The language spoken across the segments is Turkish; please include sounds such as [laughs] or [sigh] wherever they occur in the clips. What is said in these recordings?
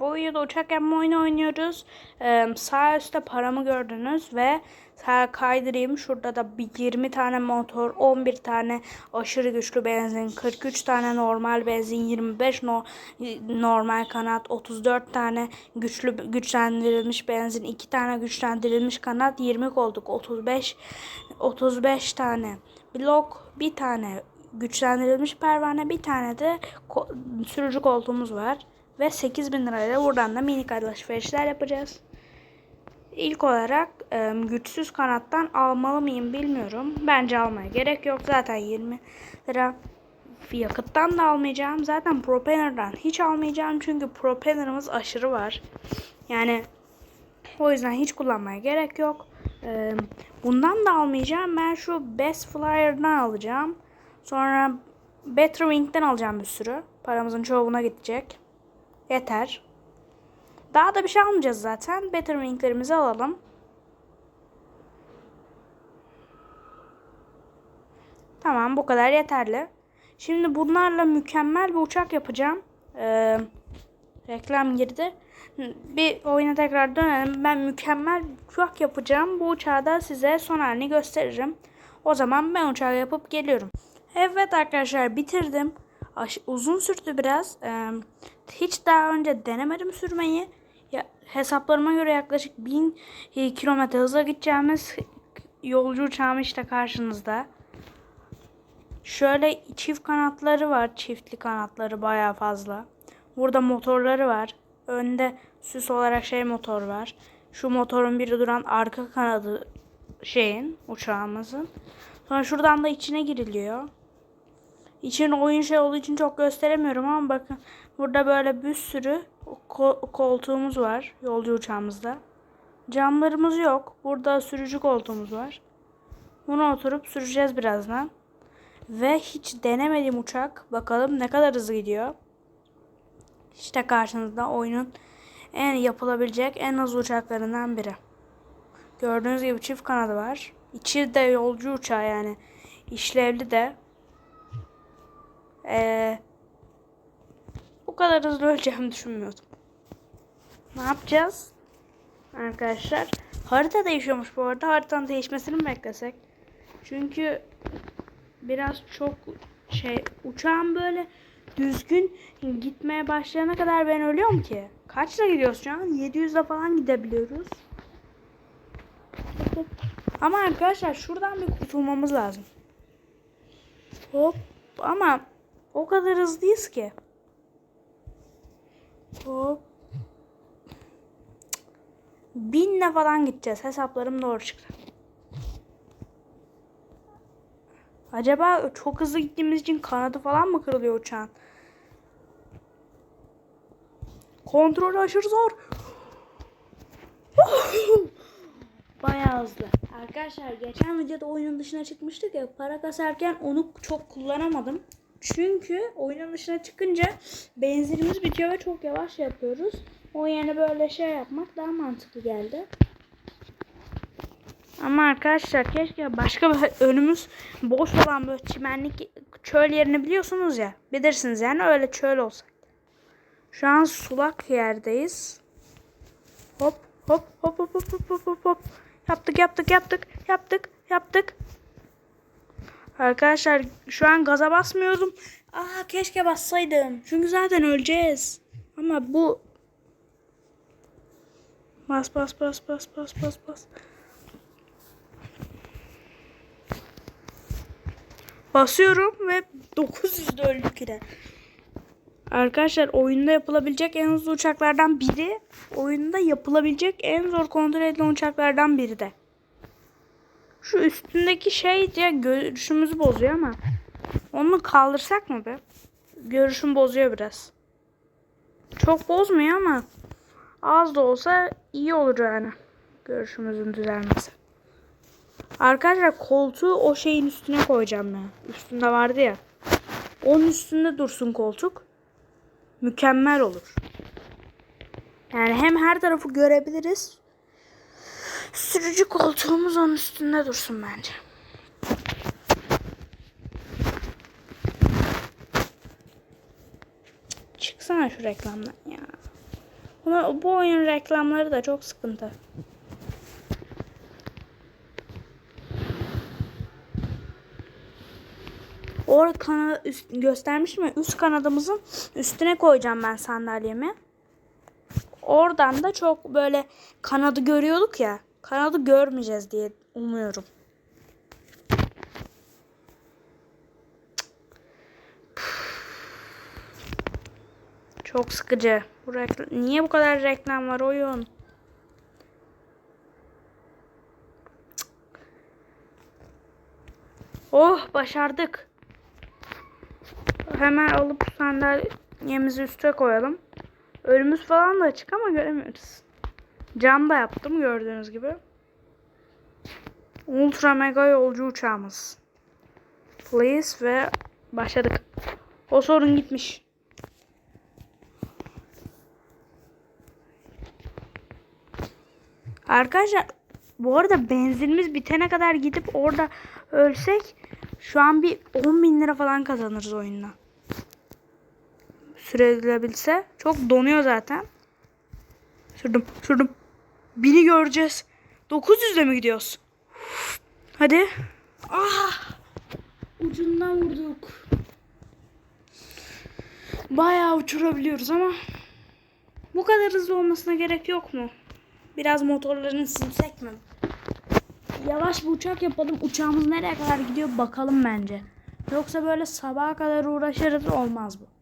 Bu videoda uçak yapma oyunu oynuyoruz. Ee, sağ üstte paramı gördünüz ve sağ kaydırayım. Şurada da bir 20 tane motor, 11 tane aşırı güçlü benzin, 43 tane normal benzin, 25 no normal kanat, 34 tane güçlü güçlendirilmiş benzin, 2 tane güçlendirilmiş kanat, 20 koltuk, 35 35 tane blok, bir tane güçlendirilmiş pervane, bir tane de ko sürücü koltuğumuz var. Ve 8000 lirayla buradan da minik alışverişler yapacağız. İlk olarak e, güçsüz kanattan almalı mıyım bilmiyorum. Bence almaya gerek yok. Zaten 20 lira yakıttan da almayacağım. Zaten propellerden hiç almayacağım. Çünkü propellerimiz aşırı var. Yani o yüzden hiç kullanmaya gerek yok. Bundan da almayacağım. Ben şu Best Flyer'dan alacağım. Sonra Better Wing'den alacağım bir sürü. Paramızın çoğuna gidecek. Yeter. Daha da bir şey almayacağız zaten. Better Wing'lerimizi alalım. Tamam bu kadar yeterli. Şimdi bunlarla mükemmel bir uçak yapacağım. Ee, reklam girdi. Bir oyuna tekrar dönelim. Ben mükemmel bir uçak yapacağım. Bu uçağı da size son halini gösteririm. O zaman ben uçağı yapıp geliyorum. Evet arkadaşlar bitirdim. Aş uzun sürdü biraz. Ee, hiç daha önce denemedim sürmeyi. Ya, hesaplarıma göre yaklaşık 1000 kilometre hızla gideceğimiz yolcu uçağım işte karşınızda. Şöyle çift kanatları var. Çiftli kanatları baya fazla. Burada motorları var. Önde süs olarak şey motor var. Şu motorun biri duran arka kanadı şeyin uçağımızın. Sonra şuradan da içine giriliyor. İçin oyun şey olduğu için çok gösteremiyorum ama bakın burada böyle bir sürü ko- koltuğumuz var yolcu uçağımızda. Camlarımız yok. Burada sürücü koltuğumuz var. Bunu oturup süreceğiz birazdan. Ve hiç denemediğim uçak. Bakalım ne kadar hızlı gidiyor. İşte karşınızda oyunun en yapılabilecek en hızlı uçaklarından biri. Gördüğünüz gibi çift kanadı var. İçi de yolcu uçağı yani. İşlevli de. Ee, bu kadar hızlı öleceğimi düşünmüyordum. Ne yapacağız? Arkadaşlar. Harita değişiyormuş bu arada. Haritanın değişmesini mi beklesek? Çünkü biraz çok şey uçağım böyle düzgün gitmeye başlayana kadar ben ölüyorum ki. Kaçla gidiyoruz şu an? 700'le falan gidebiliyoruz. Ama arkadaşlar şuradan bir kurtulmamız lazım. Hop ama o kadar hızlıyız ki. Hop. Binle falan gideceğiz. Hesaplarım doğru çıktı. Acaba çok hızlı gittiğimiz için kanadı falan mı kırılıyor uçağın? Kontrol aşırı zor. [laughs] Bayağı hızlı. Arkadaşlar geçen videoda oyunun dışına çıkmıştık ya para kasarken onu çok kullanamadım. Çünkü oyunun dışına çıkınca benzinimiz bitiyor ve çok yavaş yapıyoruz. O yerine böyle şey yapmak daha mantıklı geldi. Ama arkadaşlar keşke başka bir önümüz boş olan böyle çimenlik çöl yerini biliyorsunuz ya. Bilirsiniz yani öyle çöl olsak. Şu an sulak yerdeyiz. Hop hop hop hop hop hop hop hop. Yaptık yaptık yaptık yaptık yaptık. Arkadaşlar şu an gaza basmıyordum. Aa keşke bassaydım. Çünkü zaten öleceğiz. Ama bu Bas bas bas bas bas bas bas. Basıyorum ve 900 öldük yine. Arkadaşlar oyunda yapılabilecek en hızlı uçaklardan biri. Oyunda yapılabilecek en zor kontrol edilen uçaklardan biri de. Şu üstündeki şey diye görüşümüzü bozuyor ama. Onu kaldırsak mı be? Görüşüm bozuyor biraz. Çok bozmuyor ama az da olsa iyi olur yani. Görüşümüzün düzelmesi. Arkadaşlar koltuğu o şeyin üstüne koyacağım ben. Üstünde vardı ya. Onun üstünde dursun koltuk. Mükemmel olur. Yani hem her tarafı görebiliriz. Sürücü koltuğumuz onun üstünde dursun bence. Çıksana şu reklamdan ya. Buna, bu oyun reklamları da çok sıkıntı. Orada kana, üst, göstermişim ya üst kanadımızın üstüne koyacağım ben sandalyemi. Oradan da çok böyle kanadı görüyorduk ya. Kanadı görmeyeceğiz diye umuyorum. Çok sıkıcı. Bu niye bu kadar reklam var oyun? Oh başardık. Hemen alıp sandalyemizi üste koyalım. Önümüz falan da açık ama göremiyoruz. Cam da yaptım gördüğünüz gibi. Ultra mega yolcu uçağımız. Please ve başladık. O sorun gitmiş. Arkadaşlar bu arada benzinimiz bitene kadar gidip orada ölsek şu an bir 10 bin lira falan kazanırız oyunla. Sürülebilse. Çok donuyor zaten. Sürdüm sürdüm. Bini göreceğiz. 900'le mi gidiyoruz? Hadi. Ah! Ucundan vurduk. Bayağı uçurabiliyoruz ama bu kadar hızlı olmasına gerek yok mu? Biraz motorlarını silsek mi? Yavaş bir uçak yapalım. Uçağımız nereye kadar gidiyor bakalım bence. Yoksa böyle sabaha kadar uğraşırız olmaz bu.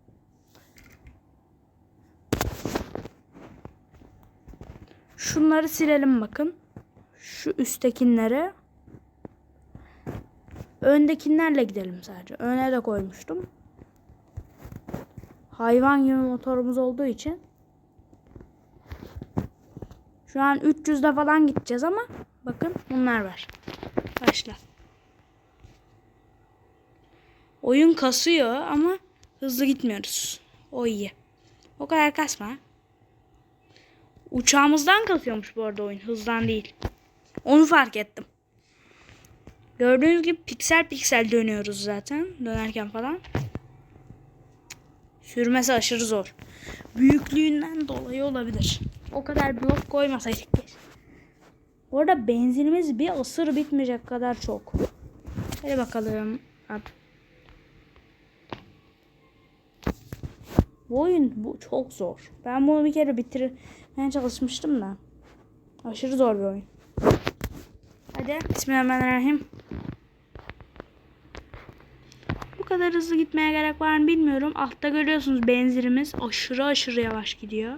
Şunları silelim bakın. Şu üsttekileri. Öndekilerle gidelim sadece. Öne de koymuştum. Hayvan gibi motorumuz olduğu için. Şu an 300'de falan gideceğiz ama bakın bunlar var. Başla. Oyun kasıyor ama hızlı gitmiyoruz. O iyi. O kadar kasma. Uçağımızdan kasıyormuş bu arada oyun. Hızdan değil. Onu fark ettim. Gördüğünüz gibi piksel piksel dönüyoruz zaten. Dönerken falan. Sürmesi aşırı zor. Büyüklüğünden dolayı olabilir. O kadar blok koymasaydık keşke. Bu arada benzinimiz bir ısır bitmeyecek kadar çok. Hadi bakalım. At. Bu oyun bu çok zor. Ben bunu bir kere bitirmeye çalışmıştım da. Aşırı zor bir oyun. Hadi. Bismillahirrahmanirrahim. Bu kadar hızlı gitmeye gerek var mı bilmiyorum. Altta görüyorsunuz benzinimiz aşırı aşırı yavaş gidiyor.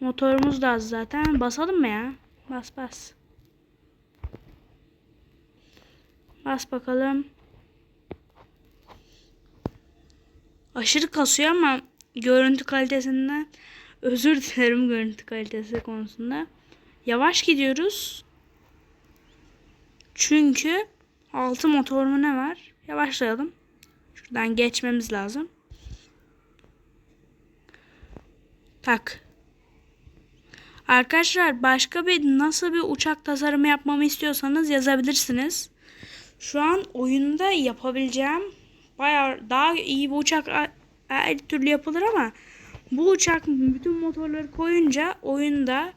Motorumuz da az zaten. Basalım mı ya? Bas bas. Bas bakalım. Aşırı kasıyor ama görüntü kalitesinden özür dilerim görüntü kalitesi konusunda. Yavaş gidiyoruz. Çünkü altı motor mu ne var? Yavaşlayalım. Şuradan geçmemiz lazım. Tak. Arkadaşlar başka bir nasıl bir uçak tasarımı yapmamı istiyorsanız yazabilirsiniz. Şu an oyunda yapabileceğim bayağı daha iyi bir uçak her türlü yapılır ama bu uçak bütün motorları koyunca oyunda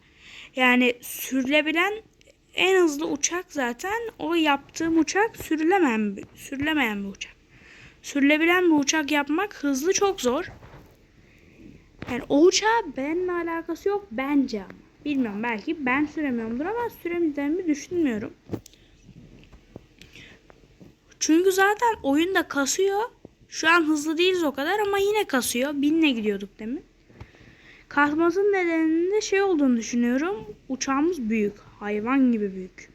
yani sürülebilen en hızlı uçak zaten o yaptığım uçak sürülemeyen sürülemeyen bir uçak. Sürülebilen bir uçak yapmak hızlı çok zor. Yani o uçağa benimle alakası yok bence. Bilmiyorum belki ben süremiyorumdur ama süremeyeceğimi düşünmüyorum. Çünkü zaten oyunda kasıyor. Şu an hızlı değiliz o kadar ama yine kasıyor. Binle gidiyorduk demin. Kasmasının nedeninin de şey olduğunu düşünüyorum. Uçağımız büyük. Hayvan gibi büyük.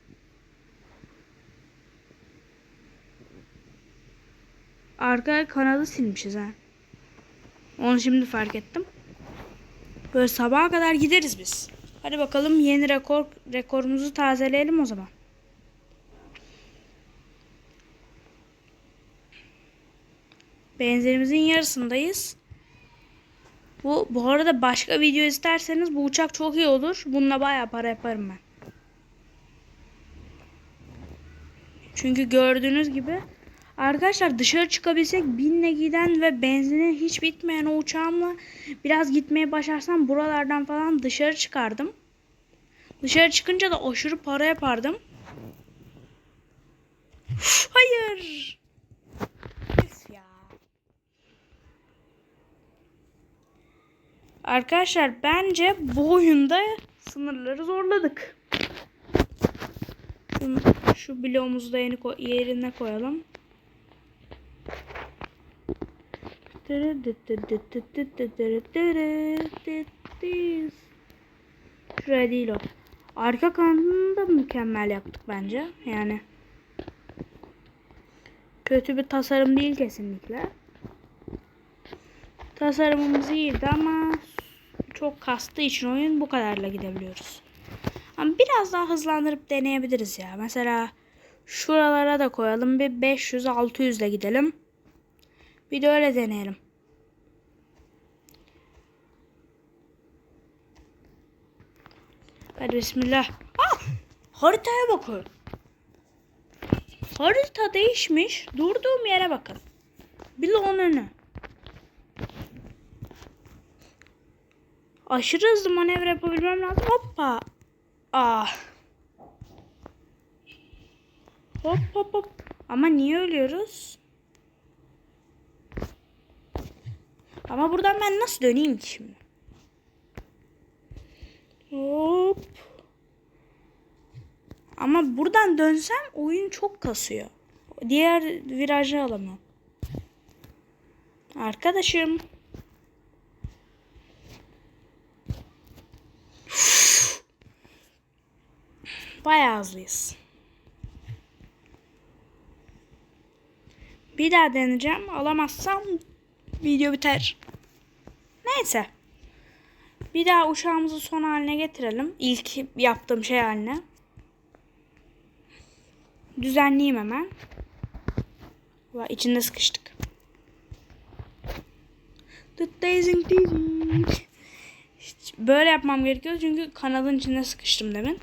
Arka kanadı silmişiz ha. Onu şimdi fark ettim. Böyle sabaha kadar gideriz biz. Hadi bakalım yeni rekor rekorumuzu tazeleyelim o zaman. Benzerimizin yarısındayız. Bu bu arada başka video isterseniz bu uçak çok iyi olur. Bununla bayağı para yaparım ben. Çünkü gördüğünüz gibi Arkadaşlar dışarı çıkabilsek binle giden ve benzini hiç bitmeyen o uçağımla biraz gitmeye başarsam buralardan falan dışarı çıkardım. Dışarı çıkınca da aşırı para yapardım. Hayır. Üf ya. Arkadaşlar bence bu oyunda sınırları zorladık. Şunu, şu bloğumuzu da yeni koy- yerine koyalım. Şuraya değil o. Arka kanadını da mükemmel yaptık bence. Yani kötü bir tasarım değil kesinlikle. Tasarımımız iyiydi ama çok kastığı için oyun bu kadarla gidebiliyoruz. Ama biraz daha hızlandırıp deneyebiliriz ya. Mesela şuralara da koyalım. Bir 500-600 ile gidelim. Bir de öyle deneyelim. Hadi bismillah. Ah! Haritaya bakın. Harita değişmiş. Durduğum yere bakın. Bloğun önü. Aşırı hızlı manevra yapabilmem lazım. Hoppa. Ah. Hop hop hop. Ama niye ölüyoruz? Ama buradan ben nasıl döneyim ki şimdi? Hop. Ama buradan dönsem oyun çok kasıyor. Diğer virajı alamıyorum. Arkadaşım. Bayağı hızlıyız. Bir daha deneyeceğim. Alamazsam video biter. Neyse. Bir daha uçağımızı son haline getirelim. İlk yaptığım şey haline. Düzenleyeyim hemen. Vay, içinde sıkıştık. Böyle yapmam gerekiyor çünkü kanalın içine sıkıştım demin.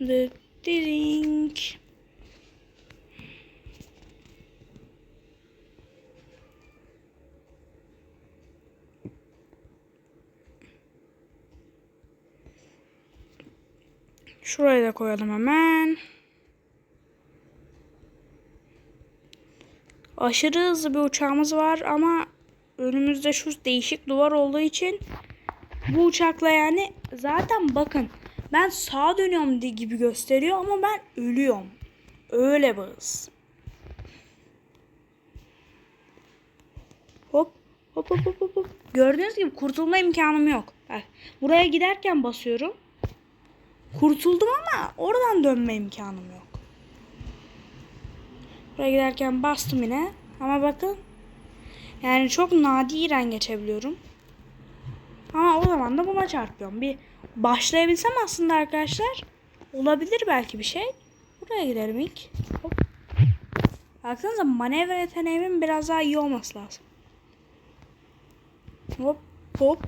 Dıttayzing. Şuraya da koyalım hemen. Aşırı hızlı bir uçağımız var ama önümüzde şu değişik duvar olduğu için bu uçakla yani zaten bakın ben sağa dönüyorum diye gibi gösteriyor ama ben ölüyorum. Öyle. Hop hop hop hop hop, hop. Gördüğünüz gibi kurtulma imkanım yok. Bak, buraya giderken basıyorum. Kurtuldum ama oradan dönme imkanım yok. Buraya giderken bastım yine. Ama bakın. Yani çok nadiren geçebiliyorum. Ama o zaman da buna çarpıyorum. Bir başlayabilsem aslında arkadaşlar. Olabilir belki bir şey. Buraya gidelim ilk. Hop. Baksanıza manevra yeteneğimin biraz daha iyi olması lazım. Hop hop